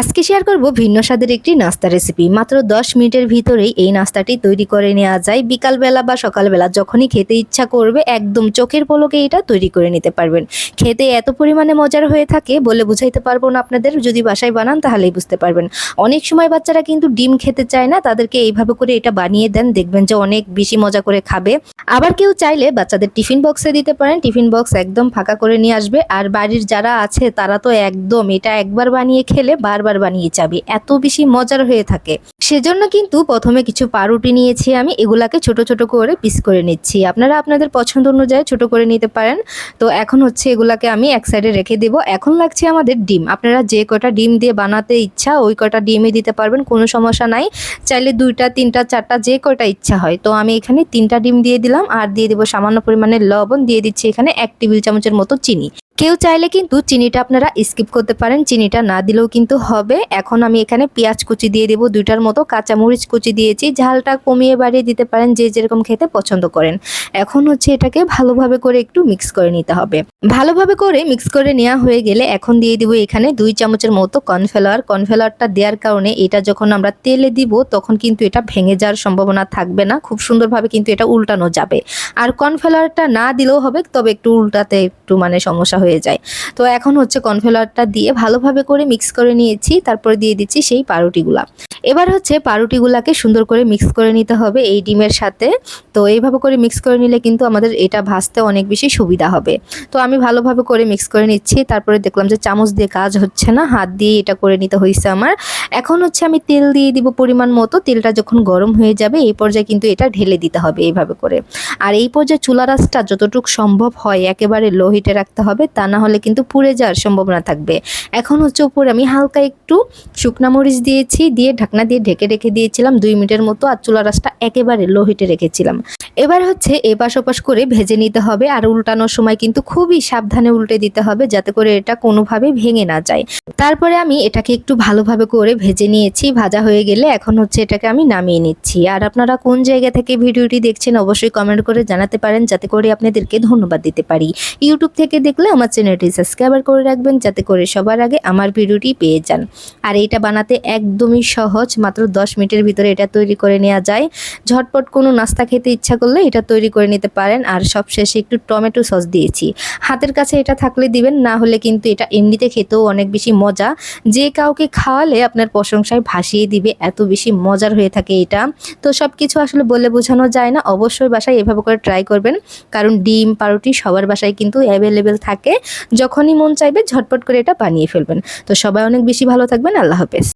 আজকে শেয়ার করব ভিন্ন স্বাদের একটি নাস্তা রেসিপি মাত্র 10 মিনিটের ভিতরেই এই নাস্তাটি তৈরি করে নেওয়া যায়। বিকালবেলা বা সকালবেলা যখনই খেতে ইচ্ছা করবে, একদম চোখের পলকে এটা তৈরি করে নিতে পারবেন। খেতে এত পরিমাণে মজার হয়ে থাকে বলে বুঝাইতে পারব না আপনাদের। যদি বাসায় বানান তাহলেই বুঝতে পারবেন। অনেক সময় বাচ্চারা কিন্তু ডিম খেতে চায় না, তাদেরকে এইভাবে করে এটা বানিয়ে দেন, দেখবেন যে অনেক বেশি মজা করে খাবে। আবার কেউ চাইলে বাচ্চাদের টিফিন বক্সে দিতে পারেন। টিফিন বক্স একদম ফাঁকা করে নিয়ে আসবে। আর বাড়ির যারা আছে তারা তো একদম এটা একবার বানিয়ে খেলে বারবার বানিয়ে যাবে এত বেশি মজার হয়ে থাকে। সেজন্য কিন্তু প্রথমে কিছু পাউরুটি নিয়েছি আমি, এগুলাকে ছোট ছোট করে পিস করে নিচ্ছি। আপনারা আপনাদের পছন্দ অনুযায়ী ছোট করে নিতে পারেন। তো এখন হচ্ছে এগুলাকে আমি এক সাইডে রেখে দেব। এখন লাগছে আমাদের ডিম। আপনারা যে কটা ডিম দিয়ে বানাতে ইচ্ছা, ওই কটা ডিমই দিতে পারবেন, কোনো সমস্যা নাই। চাইলে দুইটা, তিনটা, চারটা যে কটা ইচ্ছা হয়। তো আমি এখানে তিনটা ডিম দিয়ে দিলাম আর দিয়ে দেবো সামান্য পরিমাণে লবণ। দিয়ে দিচ্ছি এখানে এক টেবিল চামচের মতো চিনি। কেউ চাইলে কিন্তু চিনিটা আপনারা স্কিপ করতে পারেন। চিনিটা না দিলেও কিন্তু হবে। এখন আমি এখানে পেঁয়াজ কুচি দিয়ে দেবো দুইটার কাঁচামরিচ কুচি দিয়েছি। ঝালটা কমিয়ে বাড়িয়ে দিতে পারেন যে যেরকম খেতে পছন্দ করেন। এখন হচ্ছে এটাকে ভালোভাবে করে একটু মিক্স করে নিতে হবে। ভালোভাবে করে মিক্স করে নেওয়া হয়ে গেলে এখন দিয়ে দিব এখানে দুই চামচের মতো কর্নফ্লাওয়ার। কর্নফ্লাওয়ারটা দেওয়ার কারণে এটা যখন আমরা তেলে দিব তখন কিন্তু এটা ভেঙে যাওয়ার সম্ভাবনা থাকবে না। খুব সুন্দরভাবে কিন্তু এটা উল্টানো যাবে। আর কর্নফ্লাওয়ারটা না দিলেও হবে, তবে একটু উল্টাতে একটু মানে সমস্যা হয়ে যায়। তো এখন হচ্ছে কর্নফ্লাওয়ারটা দিয়ে ভালোভাবে করে মিক্স করে নিয়েছি। তারপরে দিয়ে দিচ্ছি সেই পাউরুটিগুলা। এবার হচ্ছে পাউরুটিগুলাকে সুন্দর করে মিক্স করে নিতে হবে এই ডিমের সাথে। তো এইভাবে করে মিক্স করে নিলে কিন্তু আমাদের এটা ভাজতে অনেক বেশি সুবিধা হবে। তো আমি ভালোভাবে করে মিক্স করে নিচ্ছি। তারপরে দেখলাম যে চামচ দিয়ে কাজ হচ্ছে না, হাত দিয়ে এটা করে নিতে হয়েছে আমার। এখন হচ্ছে আমি তেল দিয়ে দিব পরিমাণ মতো। তেলটা যখন গরম হয়ে যাবে এই পর্যায়ে কিন্তু এটা ঢেলে দিতে হবে এইভাবে করে। আর এই পর্যায়ে চুলা রাসটা যতটুকু সম্ভব হয় একেবারে লো হিটে রাখতে হবে, তা না হলে কিন্তু পুড়ে যাওয়ার সম্ভাবনা থাকবে। এখন হচ্ছে উপরে আমি হালকা একটু শুকনা মরিচ দিয়েছি, দিয়ে ঢাকনা দিয়ে ঢেকে রেখে দিয়েছিলাম দুই মিনিটের মতো আর চুলা রাসটা একেবারে লো হিটে রেখেছিলাম। এবার হচ্ছে এপাশ ওপাশ করে ভেজে নিতে হবে আর উল্টানোর সময় কিন্তু খুবই সাবধানে উল্টে দিতে হবে যাতে করে এটা কোনোভাবে ভেঙে না যায়। তারপরে আমি এটাকে একটু ভালোভাবে করে ভেজে নিয়েছি, ভাজা হয়ে গেলে এখন হচ্ছে এটাকে আমি নামিয়ে নিচ্ছি। আর আপনারা কোন জায়গা থেকে ভিডিওটি দেখছেন অবশ্যই কমেন্ট করে জানাতে পারেন যাতে করে আপনাদেরকে ধন্যবাদ দিতে পারি। ইউটিউব থেকে দেখলে আমার চ্যানেলটি সাবস্ক্রাইবার করে রাখবেন যাতে করে সবার আগে আমার ভিডিওটি পেয়ে যান। আর এইটা বানাতে একদমই সহজ, মাত্র 10 মিনিটের ভিতরে এটা তৈরি করে নেওয়া যায়। ঝটপট কোনো নাস্তা খেতে ইচ্ছা করলে এটা তৈরি করে নিতে পারেন। আর সব শেষে একটু টমেটো সস দিয়েছি। হাতের কাছে এটা থাকলে দিবেন, না হলে কিন্তু এটা এমনিতে খেতেও অনেক বেশি মজা। যে কাউকে খাওয়ালে আপনার প্রশংসায় ভাসিয়ে দিবে, এত বেশি মজার হয়ে থাকে এটা। তো সব কিছু আসলে বলে বোঝানো যায় না, অবশ্যই বাসায় এভাবে করে ট্রাই করবেন। কারণ ডিম পাউরুটি সবার বাসায় কিন্তু অ্যাভেলেবেল থাকে। যখনই মন চাইবে ঝটপট করে এটা বানিয়ে ফেলবেন। তো সবাই অনেক বেশি ভালো থাকবেন। আল্লাহ হাফেজ।